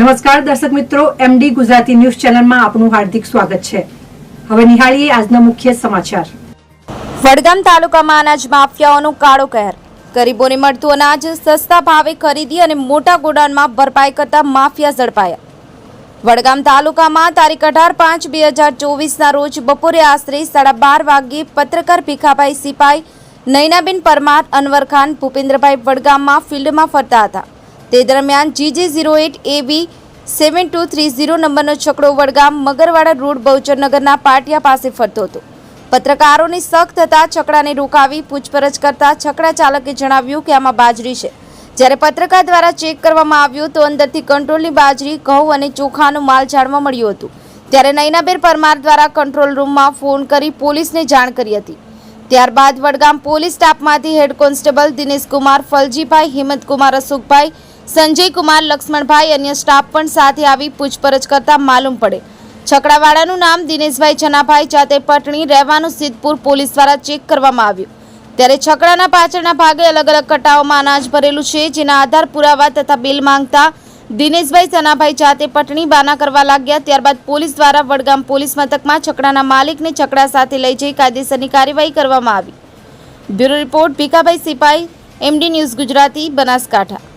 નમસ્કાર, દર્શક મિત્રો એમડી ગુજરાતી ન્યૂઝ ચેનલમાં આપનું હાર્દિક સ્વાગત છે. હવે નિહાળીએ આજના મુખ્ય સમાચાર. વડગામ તાલુકામાં અનાજ માફિયાઓનું કાળો કહેર. ગરીબોને મળતું અનાજ સસ્તા ભાવે ખરીદી અને મોટા ગોડાઉનમાં ભરપાઈ કરતા માફિયા ઝડપાયા. વડગામ તાલુકામાં તારીખ અઢાર પાંચ બે હજાર ચોવીસના રોજ બપોરે આશરે સાડા બાર વાગ્યે પત્રકાર ભીખાભાઈ સિપાઈ, નૈનાબેન પરમાર, અનવર ખાન, ભૂપેન્દ્રભાઈ વડગામમાં ફિલ્ડમાં ફરતા હતા. તે દરમિયાન GJ zero eight AB seven two three zero નંબરનો છકડો વડગામ મગરવાડા રોડ બહુચરનગરના પાટિયા પાસે ફરતો હતો. પત્રકારોની સખ્ત થતા છકડાને રોકાવી પૂછપરછ કરતા છકડા ચાલકે જણાવ્યું કે આમાં બાજરી છે. જ્યારે પત્રકાર દ્વારા ચેક કરવામાં આવ્યું તો અંદરથી કંટ્રોલની બાજરી, ઘઉં અને ચોખાનો માલ જાણવા મળ્યું હતું. ત્યારે નૈનાબેન પરમાર દ્વારા કંટ્રોલ રૂમમાં ફોન કરી પોલીસને જાણ કરી હતી. ત્યારબાદ વડગામ પોલીસ સ્ટાફમાંથી હેડ કોન્સ્ટેબલ દિનેશકુમાર, ફલજીભાઈ, હિંમતકુમાર, અશોકભાઈ સંજયકુમાર લક્ષ્મણભાઈ અન્ય સ્ટાફ પણ સાથે આવી પૂછપરછ કરતા માલુમ પડે. છકડાવાળાનું નામ દિનેશભાઈ ચનાભાઈ જાતે પટણી રહેવાનું સિદ્ધપુર પોલીસ દ્વારા ચેક કરવામાં આવ્યું. ત્યારે છકડાના પાછળના ભાગે અલગ અલગ કટાઓમાં અનાજ ભરેલું છે, જેના આધાર પુરાવા તથા બિલ માંગતા દિનેશભાઈ સનાભાઈ જાતે પટણી બાના કરવા લાગ્યા. ત્યારબાદ પોલીસ દ્વારા વડગામ પોલીસ મથકમાં છકડાના માલિકને છકડા સાથે લઈ જઈ કાયદેસરની કાર્યવાહી કરવામાં આવી. Bureau report Bhikhabhai Sipai, MD News Gujarati, Banaskantha.